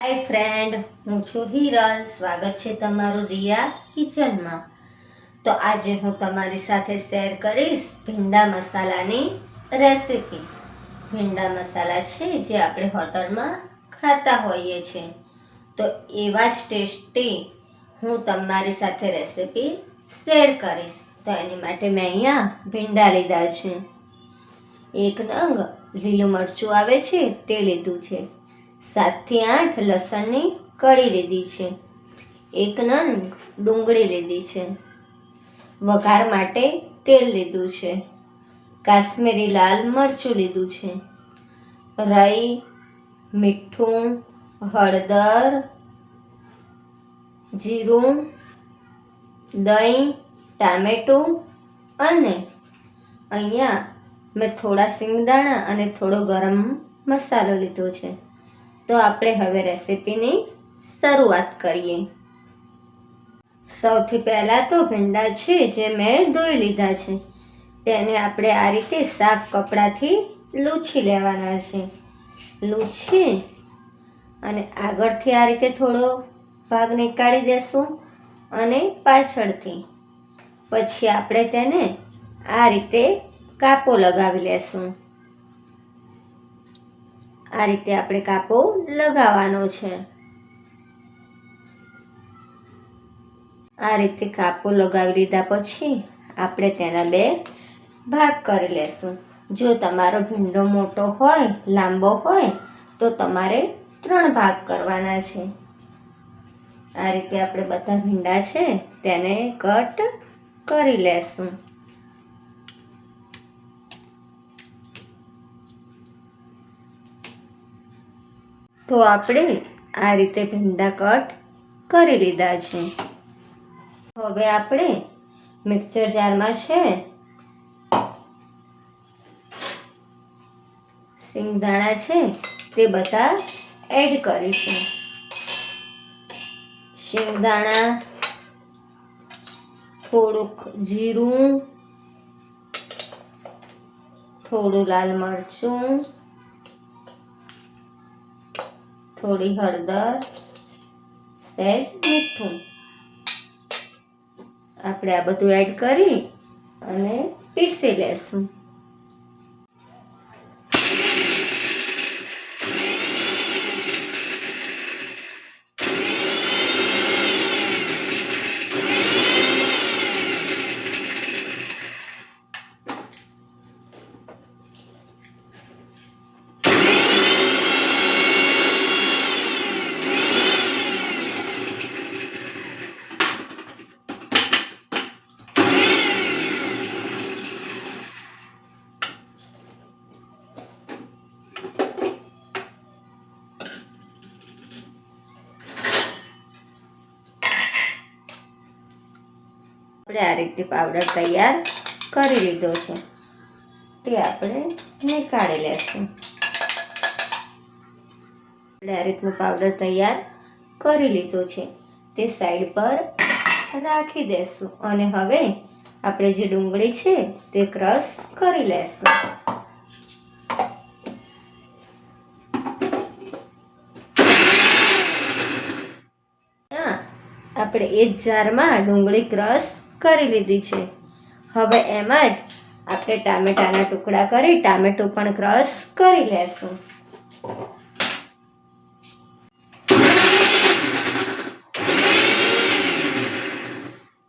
હાય friend હું છું હિરલ. સ્વાગત છે તમારું રિયા કિચનમાં. તો આજે હું તમારી સાથે શેર કરીશ ભીંડા મસાલાની રેસીપી. ભીંડા મસાલા છે જે આપણે હોટલમાં ખાતા હોઈએ છીએ. તો એવા જ ટેસ્ટી હું તમારી સાથે રેસીપી શેર કરીશ. તો એની માટે મેં અહીંયા ભીંડા લીધા છે. એક નંગ લીલું મરચું આવે છે તે લીધું છે. સાતથી આઠ લસણની કળી લીધી છે. એક નંગ ડુંગળી લીધી છે. વઘાર માટે તેલ લીધું છે. કાશ્મીરી લાલ મરચું લીધું છે. રાઈ, મીઠું, હળદર, જીરું, દહીં, ટામેટું અને અહીંયા મેં થોડા સિંગદાણા અને થોડો ગરમ મસાલો લીધો છે. તો આપણે હવે રેસીપીની શરૂઆત કરીએ. સૌથી પહેલાં તો ભીંડા છે જે મેં ધોઈ લીધા છે. તેને આપણે આ રીતે સાફ કપડાથી લૂછી લેવાના છે. લૂછી અને આગળથી આ રીતે થોડો ભાગ નીકાળી દેશું અને પાછળથી પછી આપણે તેને આ રીતે કાપો લગાવી લેશું. આ રીતે આપણે કાપો લગાવવાનો છે. આ રીતે કાપો લગાવી લીધા પછી આપણે તેના બે ભાગ કરી લેશું. જો તમારો ભીંડો મોટો હોય, લાંબો હોય, તો તમારે ત્રણ ભાગ કરવાના છે. આ રીતે આપણે બધા ભીંડા છે તેને કટ કરી લેશું. તો આપણે આ રીતે ભીંડા કટ કરી લીધા છે. હવે આપણે મિક્સર જારમાં છે સિંગદાણા છે તે બધા એડ કરીશું. સિંગદાણા, થોડુંક જીરું, થોડું લાલ મરચું થોડી હળદર સહેજ મીઠું. આપણે આ બધું એડ કરી અને પીસી લેશું. આપણે આ રીતે પાવડર તૈયાર કરી લીધો છે. તે આપણે નીકાળી લેશું. આપણે આ રીતનું પાવડર તૈયાર કરી લીધો છે. તે સાઈડ પર રાખી દેશું અને હવે આપણે જે ડુંગળી છે તે ક્રશ કરી લેશું. આપણે એ જ જારમાં ડુંગળી ક્રશ કરી લીધી છે. હવે એમાં જ આપણે ટામેટાના ટુકડા કરી ટામેટું પણ ક્રશ કરી લેશું.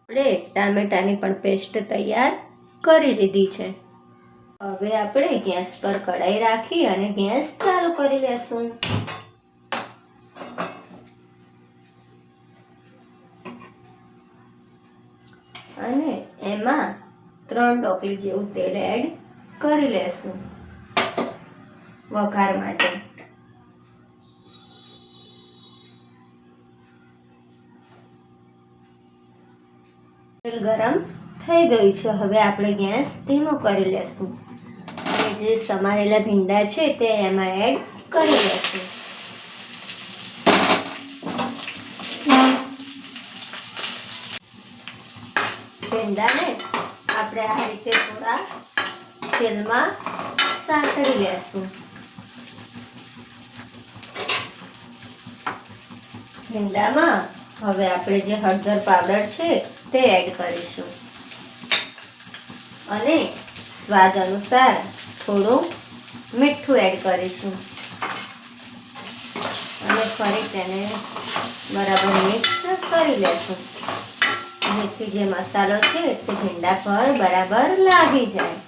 આપણે ટામેટાની પણ પેસ્ટ તૈયાર કરી લીધી છે. હવે આપણે ગેસ પર કઢાઈ રાખી અને ગેસ ચાલુ કરી લેશું. અને એમાં ત્રણ ટોપલી જેવું તેલ એડ કરી લેશું. વઘાર માટે. તેલ ગરમ થઈ ગયું છે. હવે આપણે ગેસ ધીમો કરી લેશું. અને જે સમારેલા ભીંડા છે તે એમાં એડ કરી લેશું. ભીંડાને આપણે આ રીતે થોડા તેલમાં સાંતળી લેશું. ભીંડામાં હવે આપણે જે હળદર પાવડર છે તે એડ કરીશું. અને સ્વાદ અનુસાર થોડું મીઠું એડ કરીશું. અને ફરી તેને બરાબર મિક્સ કરી લેશું. જેથી જે મસાલો છે તે ભીંડા પર બરાબર લાગી જાય.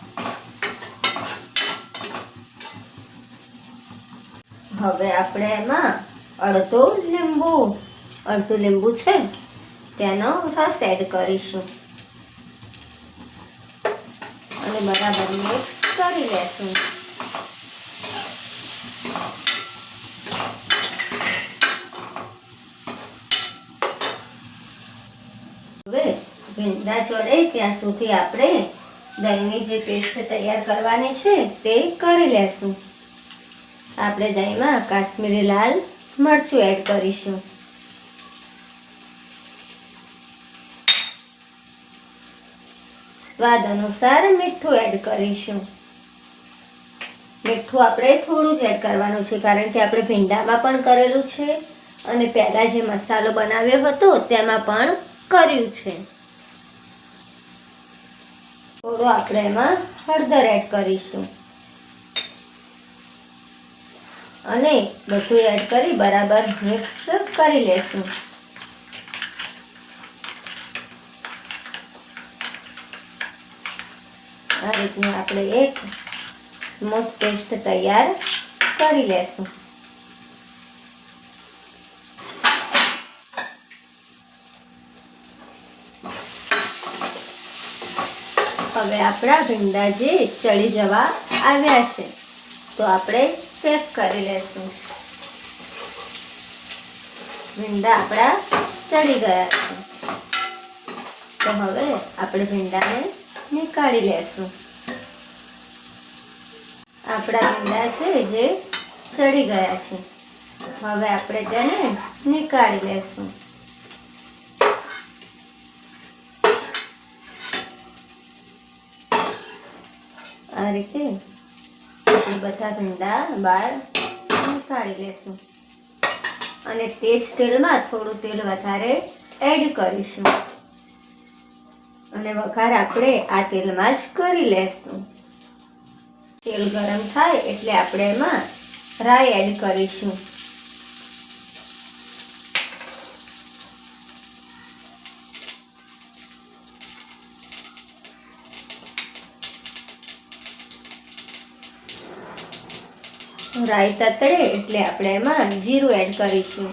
હવે આપણે એમાં અડધો લીંબુ, અડધું લીંબુ છે તેનો રસ એડ કરીશું. અને બરાબર મિક્સ કરી લેશું હવે ભીંડા ચડે ત્યાં સુધી આપણે દહીંની જે પેસ્ટ તૈયાર કરવાની છે તે કરી લેશું. આપણે દહીંમાં કાશ્મીરી લાલ મરચું એડ કરીશું. સ્વાદ અનુસાર મીઠું એડ કરીશું. મીઠું આપણે થોડું જ એડ કરવાનું છે, કારણ કે આપણે ભીંડામાં પણ કરેલું છે અને પહેલાં જે મસાલો બનાવ્યો હતો તેમાં પણ કર્યું છે. થોડું આપણે એમાં હળદર એડ કરીશું. અને બધું એડ કરી બરાબર મિક્સ કરી લેશું. આ રીતનું આપણે એક સ્મૂથ પેસ્ટ તૈયાર કરી લેશું. હવે આપણા ભીંડા જે ચડી જવા આવ્યા છે, તો આપણે ચેક કરી લેશું. ભીંડા આપણા ચડી ગયા છે. તો હવે આપણે ભીંડાને નીકાળી લેશું. આપણા ભીંડા છે જે ચડી ગયા છે. હવે આપણે તેને નીકાળી લેશું. રીતે બધા ભીંડા બહાર નીકાળી લેશું. અને તે જ તેલમાં થોડું તેલ વધારે એડ કરીશું. અને વઘાર આપણે આ તેલમાં જ કરી લેશું. તેલ ગરમ થાય એટલે આપણે એમાં રાઈ એડ કરીશું. રાઈ તતડે એટલે આપણે એમાં જીરું એડ કરીશું.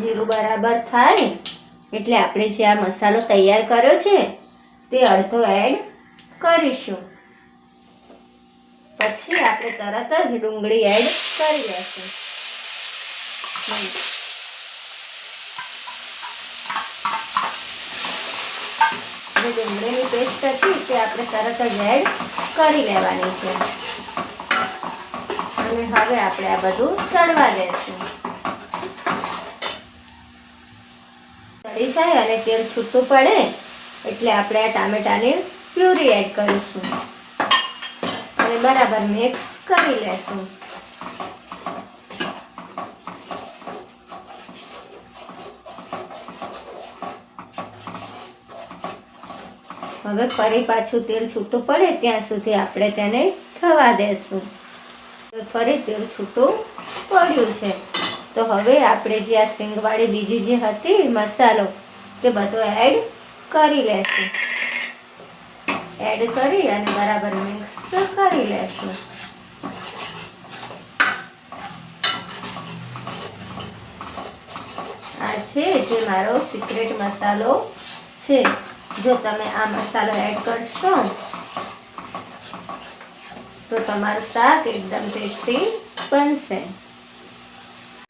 જીરું બરાબર થાય એટલે આપણે જે આ મસાલો તૈયાર કર્યો છે તે અડધો એડ કરીશું. પછી આપણે તરત જ ડુંગળી એડ કરી લેશું. ડુંગળીની પેસ્ટ હતી તે આપણે તરત જ એડ કરી લેવાની છે. અને હવે આપણે આ બધું ચડવા દેશું. ચડી જાય અને તેલ છૂટું પડે એટલે આપણે આ ટામેટાની પ્યુરી એડ કરીશું. બરાબર મિક્સ કરી લેશું. હવે ફરી પાછું તેલ છૂટું પડે ત્યાં સુધી આપણે તેને થવા દેશું. ફરી તેલ છૂટું પડ્યું છે. તો હવે આપણે જે આ સિંગવાળી બીજી જે હતી મસાલો તે બધો એડ કરી લેશું. એડ કરી અને બરાબર મિક્સ કરી લેશું. આ છે જે મારો સિક્રેટ મસાલો છે. જો તમે આ મસાલો એડ કરશો, તો તમારું શાક એકદમ ટેસ્ટી બનશે.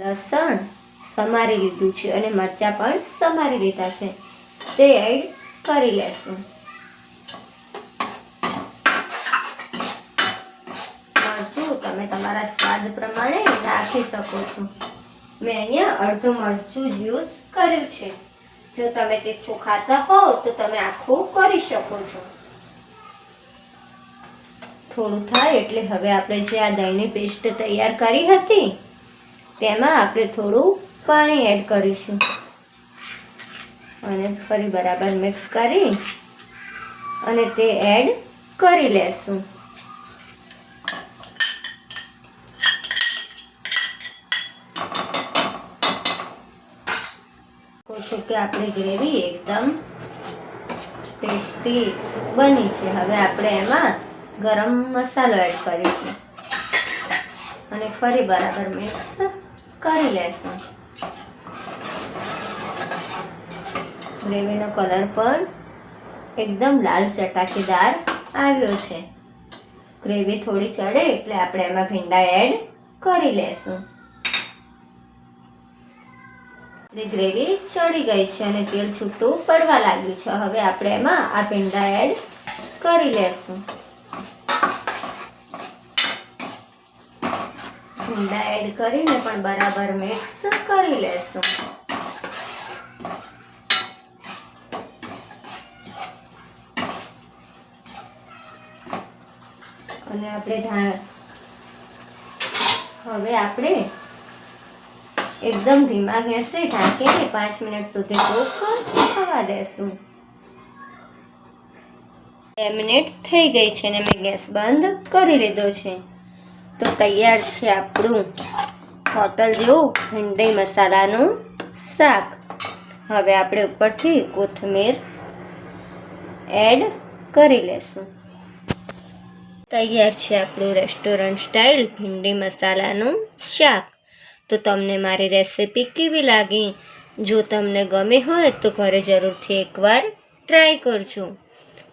લસણ સમારી લીધું છે અને મરચાં પણ સમારી લીધા છે. તે એડ કરી લેશું મરચું તમે તમારા સ્વાદ પ્રમાણે નાખી શકો છો. મેં અહીંયા અડધું મરચું યુઝ કર્યું છે. જો તમે તીખું ખાતા હોવ તો તમે આખું કરી શકો છો. થોડું થાય એટલે હવે આપણે જે આ દહીંની પેસ્ટ તૈયાર કરી હતી, તેમાં આપણે થોડું પાણી એડ કરીશું. અને ફરી બરાબર મિક્સ કરી અને તે એડ કરી લેશું. છું કે આપણી ગ્રેવી એકદમ ટેસ્ટી બની છે. હવે આપણે એમાં ગરમ મસાલો એડ કરીશું. અને ફરી બરાબર મિક્સ કરી લેશું. ગ્રેવીનો કલર પણ એકદમ લાલ ચટાકેદાર આવ્યો છે. ગ્રેવી થોડી ચડે એટલે આપણે એમાં ભીંડા એડ કરી લેશું. આપણી ગ્રેવી ચડી ગઈ છે અને તેલ છૂટું પડવા લાગ્યું છે. હવે આપણે એમાં આ ભીંડા એડ કરી લેશું. ભીંડા એડ કરીને પણ બરાબર મિક્સ કરી લેશું. અને આપણે હવે આપણે એકદમ ધીમા ગેસે ઢાંકીને પાંચ મિનિટ સુધી કૂક થવા દેશું. બે મિનિટ થઈ ગઈ છે ને મેં ગેસ બંધ કરી લીધો છે. તો તૈયાર છે આપણું હોટલ જેવું ભીંડી મસાલાનું શાક. હવે આપણે ઉપરથી કોથમીર એડ કરી લેશું. તૈયાર છે આપણું રેસ્ટોરન્ટ સ્ટાઇલ ભીંડી મસાલાનું શાક. તો તમને મારી રેસિપી કેવી લાગી? જો તમને ગમે હોય તો ઘરે જરૂરથી એકવાર ટ્રાય કરજો.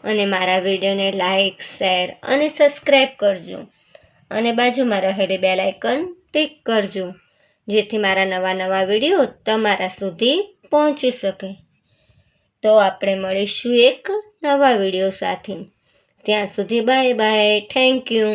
અને મારા વિડીયોને લાઇક શેર અને સબસ્ક્રાઈબ કરજો. અને બાજુમાં રહેલી બેલ આઇકન ટિક કરજો, જેથી મારા નવા નવા વીડિયો તમારા સુધી પહોંચી શકે. તો આપણે મળીશું એક નવા વીડિયો સાથે. ત્યાં સુધી બાય બાય, થેન્ક યુ.